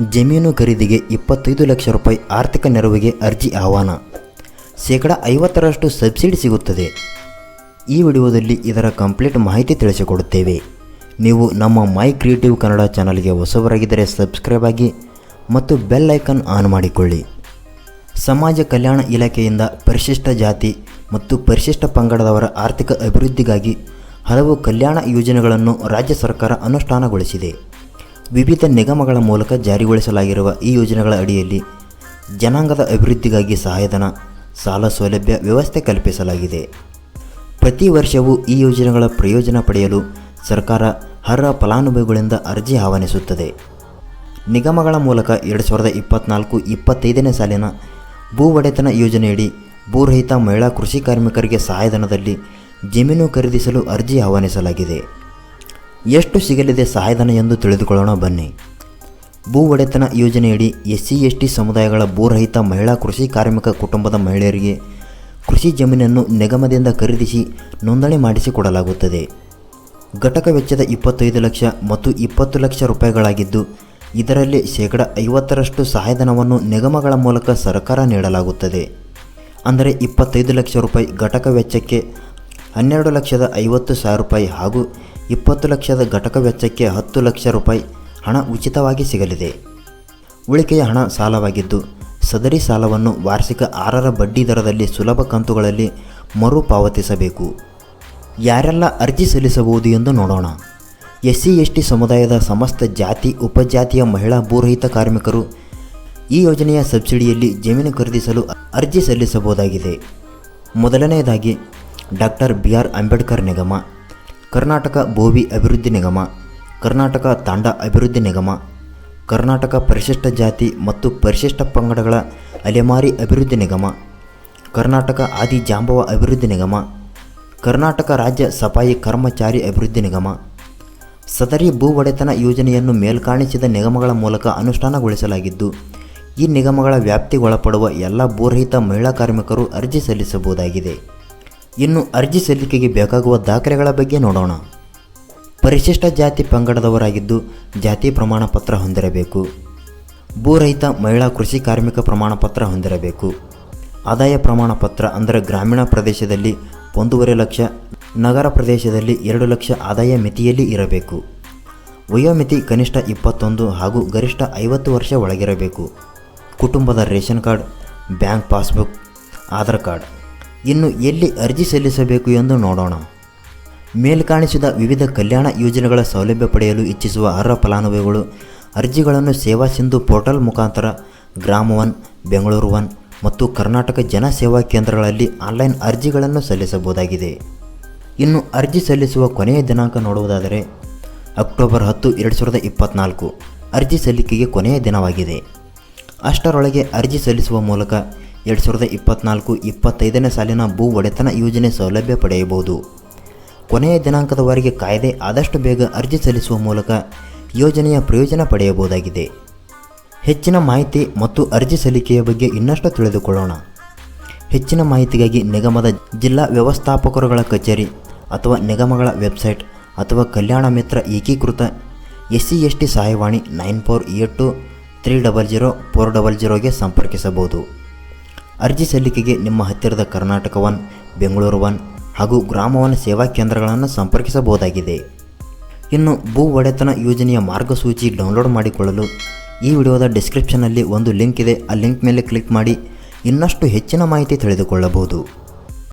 ಜಮೀನು ಖರೀದಿಗೆ ಇಪ್ಪತ್ತೈದು ಲಕ್ಷ ರೂಪಾಯಿ ಆರ್ಥಿಕ ನೆರವಿಗೆ ಅರ್ಜಿ ಆಹ್ವಾನ. ಶೇಕಡ ಐವತ್ತರಷ್ಟು ಸಬ್ಸಿಡಿ ಸಿಗುತ್ತದೆ. ಈ ವಿಡಿಯೋದಲ್ಲಿ ಇದರ ಕಂಪ್ಲೀಟ್ ಮಾಹಿತಿ ತಿಳಿಸಿಕೊಡುತ್ತೇವೆ. ನೀವು ನಮ್ಮ ಮೈ ಕ್ರಿಯೇಟಿವ್ ಕನ್ನಡ ಚಾನಲ್ಗೆ ಹೊಸಬರಾಗಿದ್ದರೆ ಸಬ್ಸ್ಕ್ರೈಬ್ ಆಗಿ ಮತ್ತು ಬೆಲ್ ಐಕನ್ ಆನ್ ಮಾಡಿಕೊಳ್ಳಿ. ಸಮಾಜ ಕಲ್ಯಾಣ ಇಲಾಖೆಯಿಂದ ಪರಿಶಿಷ್ಟ ಜಾತಿ ಮತ್ತು ಪರಿಶಿಷ್ಟ ಪಂಗಡದವರ ಆರ್ಥಿಕ ಅಭಿವೃದ್ಧಿಗಾಗಿ ಹಲವು ಕಲ್ಯಾಣ ಯೋಜನೆಗಳನ್ನು ರಾಜ್ಯ ಸರ್ಕಾರ ಅನುಷ್ಠಾನಗೊಳಿಸಿದೆ. ವಿವಿಧ ನಿಗಮಗಳ ಮೂಲಕ ಜಾರಿಗೊಳಿಸಲಾಗಿರುವ ಈ ಯೋಜನೆಗಳ ಅಡಿಯಲ್ಲಿ ಜನಾಂಗದ ಅಭಿವೃದ್ಧಿಗಾಗಿ ಸಹಾಯಧನ, ಸಾಲ ಸೌಲಭ್ಯ ವ್ಯವಸ್ಥೆ ಕಲ್ಪಿಸಲಾಗಿದೆ. ಪ್ರತಿ ವರ್ಷವೂ ಈ ಯೋಜನೆಗಳ ಪ್ರಯೋಜನ ಪಡೆಯಲು ಸರ್ಕಾರ ಅರ್ಹ ಫಲಾನುಭವಿಗಳಿಂದ ಅರ್ಜಿ ಆಹ್ವಾನಿಸುತ್ತದೆ. ನಿಗಮಗಳ ಮೂಲಕ ಎರಡು ಸಾವಿರದ ಇಪ್ಪತ್ನಾಲ್ಕು ಇಪ್ಪತ್ತೈದನೇ ಸಾಲಿನ ಭೂ ಒಡೆತನ ಯೋಜನೆಯಡಿ ಭೂರಹಿತ ಮಹಿಳಾ ಕೃಷಿ ಕಾರ್ಮಿಕರಿಗೆ ಸಹಾಯಧನದಲ್ಲಿ ಜಮೀನು ಖರೀದಿಸಲು ಅರ್ಜಿ ಆಹ್ವಾನಿಸಲಾಗಿದೆ. ಎಷ್ಟು ಸಿಗಲಿದೆ ಸಹಾಯಧನ ಎಂದು ತಿಳಿದುಕೊಳ್ಳೋಣ ಬನ್ನಿ. ಭೂ ಒಡೆತನ ಯೋಜನೆಯಡಿ ಎಸ್ ಸಿ ಎಸ್ ಟಿ ಸಮುದಾಯಗಳ ಭೂರಹಿತ ಮಹಿಳಾ ಕೃಷಿ ಕಾರ್ಮಿಕ ಕುಟುಂಬದ ಮಹಿಳೆಯರಿಗೆ ಕೃಷಿ ಜಮೀನನ್ನು ನಿಗಮದಿಂದ ಖರೀದಿಸಿ ನೋಂದಣಿ ಮಾಡಿಸಿಕೊಡಲಾಗುತ್ತದೆ. ಘಟಕ ವೆಚ್ಚದ ಇಪ್ಪತ್ತೈದು ಲಕ್ಷ ಮತ್ತು ಇಪ್ಪತ್ತು ಲಕ್ಷ ರೂಪಾಯಿಗಳಾಗಿದ್ದು, ಇದರಲ್ಲಿ ಶೇಕಡ ಐವತ್ತರಷ್ಟು ಸಹಾಯಧನವನ್ನು ನಿಗಮಗಳ ಮೂಲಕ ಸರ್ಕಾರ ನೀಡಲಾಗುತ್ತದೆ. ಅಂದರೆ ಇಪ್ಪತ್ತೈದು ಲಕ್ಷ ರೂಪಾಯಿ ಘಟಕ ವೆಚ್ಚಕ್ಕೆ ಹನ್ನೆರಡು ಲಕ್ಷದ ಐವತ್ತು ಸಾವಿರ ರೂಪಾಯಿ ಹಾಗೂ ಇಪ್ಪತ್ತು ಲಕ್ಷದ ಘಟಕ ವೆಚ್ಚಕ್ಕೆ ಹತ್ತು ಲಕ್ಷ ರೂಪಾಯಿ ಹಣ ಉಚಿತವಾಗಿ ಸಿಗಲಿದೆ. ಉಳಿಕೆಯ ಹಣ ಸಾಲವಾಗಿದ್ದು, ಸದರಿ ಸಾಲವನ್ನು ವಾರ್ಷಿಕ ಆರರ ಬಡ್ಡಿ ದರದಲ್ಲಿ ಸುಲಭ ಕಂತುಗಳಲ್ಲಿ ಮರುಪಾವತಿಸಬೇಕು. ಯಾರೆಲ್ಲ ಅರ್ಜಿ ಸಲ್ಲಿಸಬಹುದು ಎಂದು ನೋಡೋಣ. ಎಸ್ ಸಿ ಎಸ್ ಟಿ ಸಮುದಾಯದ ಸಮಸ್ತ ಜಾತಿ, ಉಪಜಾತಿಯ ಮಹಿಳಾ ಭೂರಹಿತ ಕಾರ್ಮಿಕರು ಈ ಯೋಜನೆಯ ಸಬ್ಸಿಡಿಯಲ್ಲಿ ಜಮೀನು ಖರೀದಿಸಲು ಅರ್ಜಿ ಸಲ್ಲಿಸಬಹುದಾಗಿದೆ. ಮೊದಲನೆಯದಾಗಿ ಡಾಕ್ಟರ್ ಬಿ ಆರ್ ಅಂಬೇಡ್ಕರ್ ನಿಗಮ. ಕರ್ನಾಟಕ ಭೋವಿ ಅಭಿವೃದ್ಧಿ ನಿಗಮ, ಕರ್ನಾಟಕ ತಾಂಡ ಅಭಿವೃದ್ಧಿ ನಿಗಮ, ಕರ್ನಾಟಕ ಪರಿಶಿಷ್ಟ ಜಾತಿ ಮತ್ತು ಪರಿಶಿಷ್ಟ ಪಂಗಡಗಳ ಅಲೆಮಾರಿ ಅಭಿವೃದ್ಧಿ ನಿಗಮ, ಕರ್ನಾಟಕ ಆದಿ ಜಾಂಬವ ಅಭಿವೃದ್ಧಿ ನಿಗಮ, ಕರ್ನಾಟಕ ರಾಜ್ಯ ಸಫಾಯಿ ಕರ್ಮಚಾರಿ ಅಭಿವೃದ್ಧಿ ನಿಗಮ, ಸದರಿ ಭೂ ಒಡೆತನ ಯೋಜನೆಯನ್ನು ಮೇಲ್ಕಾಣಿಸಿದ ನಿಗಮಗಳ ಮೂಲಕ ಅನುಷ್ಠಾನಗೊಳಿಸಲಾಗಿದ್ದು, ಈ ನಿಗಮಗಳ ವ್ಯಾಪ್ತಿಗೊಳಪಡುವ ಎಲ್ಲ ಭೂರಹಿತ ಮಹಿಳಾ ಕಾರ್ಮಿಕರು ಅರ್ಜಿ ಸಲ್ಲಿಸಬಹುದಾಗಿದೆ. ಇನ್ನು ಅರ್ಜಿ ಸಲ್ಲಿಕೆಗೆ ಬೇಕಾಗುವ ದಾಖಲೆಗಳ ಬಗ್ಗೆ ನೋಡೋಣ. ಪರಿಶಿಷ್ಟ ಜಾತಿ ಪಂಗಡದವರಾಗಿದ್ದು ಜಾತಿ ಪ್ರಮಾಣ ಪತ್ರ ಹೊಂದಿರಬೇಕು. ಭೂರಹಿತ ಮಹಿಳಾ ಕೃಷಿ ಕಾರ್ಮಿಕ ಪ್ರಮಾಣ ಪತ್ರ ಹೊಂದಿರಬೇಕು. ಆದಾಯ ಪ್ರಮಾಣ ಪತ್ರ ಅಂದರೆ ಗ್ರಾಮೀಣ ಪ್ರದೇಶದಲ್ಲಿ ಒಂದೂವರೆ ಲಕ್ಷ, ನಗರ ಪ್ರದೇಶದಲ್ಲಿ ಎರಡು ಲಕ್ಷ ಆದಾಯ ಮಿತಿಯಲ್ಲಿ ಇರಬೇಕು. ವಯೋಮಿತಿ ಕನಿಷ್ಠ ಇಪ್ಪತ್ತೊಂದು ಹಾಗೂ ಗರಿಷ್ಠ ಐವತ್ತು ವರ್ಷ ಒಳಗಿರಬೇಕು. ಕುಟುಂಬದ ration card, bank passbook, Aadhaar card. ಇನ್ನು ಎಲ್ಲಿ ಅರ್ಜಿ ಸಲ್ಲಿಸಬೇಕು ಎಂದು ನೋಡೋಣ. ಮೇಲ್ಕಾಣಿಸಿದ ವಿವಿಧ ಕಲ್ಯಾಣ ಯೋಜನೆಗಳ ಸೌಲಭ್ಯ ಪಡೆಯಲು ಇಚ್ಛಿಸುವ ಅರ್ಹ ಫಲಾನುಭವಿಗಳು ಅರ್ಜಿಗಳನ್ನು ಸೇವಾ ಸಿಂಧು ಪೋರ್ಟಲ್ ಮುಖಾಂತರ ಗ್ರಾಮ ಒನ್ ಬೆಂಗಳೂರು ಒನ್ ಮತ್ತು ಕರ್ನಾಟಕ ಜನ ಸೇವಾ ಕೇಂದ್ರಗಳಲ್ಲಿ ಆನ್ಲೈನ್ ಅರ್ಜಿಗಳನ್ನು ಸಲ್ಲಿಸಬಹುದಾಗಿದೆ. ಇನ್ನು ಅರ್ಜಿ ಸಲ್ಲಿಸುವ ಕೊನೆಯ ದಿನಾಂಕ ನೋಡುವುದಾದರೆ ಅಕ್ಟೋಬರ್ ಹತ್ತು, ಎರಡು ಸಾವಿರದ ಇಪ್ಪತ್ತ್ನಾಲ್ಕು ಅರ್ಜಿ ಸಲ್ಲಿಕೆಗೆ ಕೊನೆಯ ದಿನವಾಗಿದೆ. ಅಷ್ಟರೊಳಗೆ ಅರ್ಜಿ ಸಲ್ಲಿಸುವ ಮೂಲಕ ಎರಡು ಸಾವಿರದ ಇಪ್ಪತ್ತ್ನಾಲ್ಕು ಇಪ್ಪತ್ತೈದನೇ ಸಾಲಿನ ಭೂ ಒಡೆತನ ಯೋಜನೆ ಸೌಲಭ್ಯ ಪಡೆಯಬಹುದು. ಕೊನೆಯ ದಿನಾಂಕದವರೆಗೆ ಕಾಯ್ದೆ ಆದಷ್ಟು ಬೇಗ ಅರ್ಜಿ ಸಲ್ಲಿಸುವ ಮೂಲಕ ಯೋಜನೆಯ ಪ್ರಯೋಜನ ಪಡೆಯಬಹುದಾಗಿದೆ. ಹೆಚ್ಚಿನ ಮಾಹಿತಿ ಮತ್ತು ಅರ್ಜಿ ಸಲ್ಲಿಕೆಯ ಬಗ್ಗೆ ಇನ್ನಷ್ಟು ತಿಳಿದುಕೊಳ್ಳೋಣ. ಹೆಚ್ಚಿನ ಮಾಹಿತಿಗಾಗಿ ನಿಗಮದ ಜಿಲ್ಲಾ ವ್ಯವಸ್ಥಾಪಕರುಗಳ ಕಚೇರಿ ಅಥವಾ ನಿಗಮಗಳ ವೆಬ್ಸೈಟ್ ಅಥವಾ ಕಲ್ಯಾಣ ಮಿತ್ರ ಏಕೀಕೃತ ಎಸ್ ಸಿ ಎಸ್ ಟಿ ಸಹಾಯವಾಣಿ nine four eight two three double zero four double ಜೀರೋಗೆ ಸಂಪರ್ಕಿಸಬಹುದು. ಅರ್ಜಿ ಸಲ್ಲಿಕೆಗೆ ನಿಮ್ಮ ಹತ್ತಿರದ ಕರ್ನಾಟಕ ಒನ್ ಬೆಂಗಳೂರು ಒನ್ ಹಾಗೂ ಗ್ರಾಮ ಒನ್ ಸೇವಾ ಕೇಂದ್ರಗಳನ್ನು ಸಂಪರ್ಕಿಸಬಹುದಾಗಿದೆ. ಇನ್ನು ಭೂ ಒಡೆತನ ಯೋಜನೆಯ ಮಾರ್ಗಸೂಚಿ ಡೌನ್ಲೋಡ್ ಮಾಡಿಕೊಳ್ಳಲು ಈ ವಿಡಿಯೋದ ಡಿಸ್ಕ್ರಿಪ್ಷನ್ನಲ್ಲಿ ಒಂದು ಲಿಂಕ್ ಇದೆ. ಆ ಲಿಂಕ್ ಮೇಲೆ ಕ್ಲಿಕ್ ಮಾಡಿ ಇನ್ನಷ್ಟು ಹೆಚ್ಚಿನ ಮಾಹಿತಿ ತಿಳಿದುಕೊಳ್ಳಬಹುದು.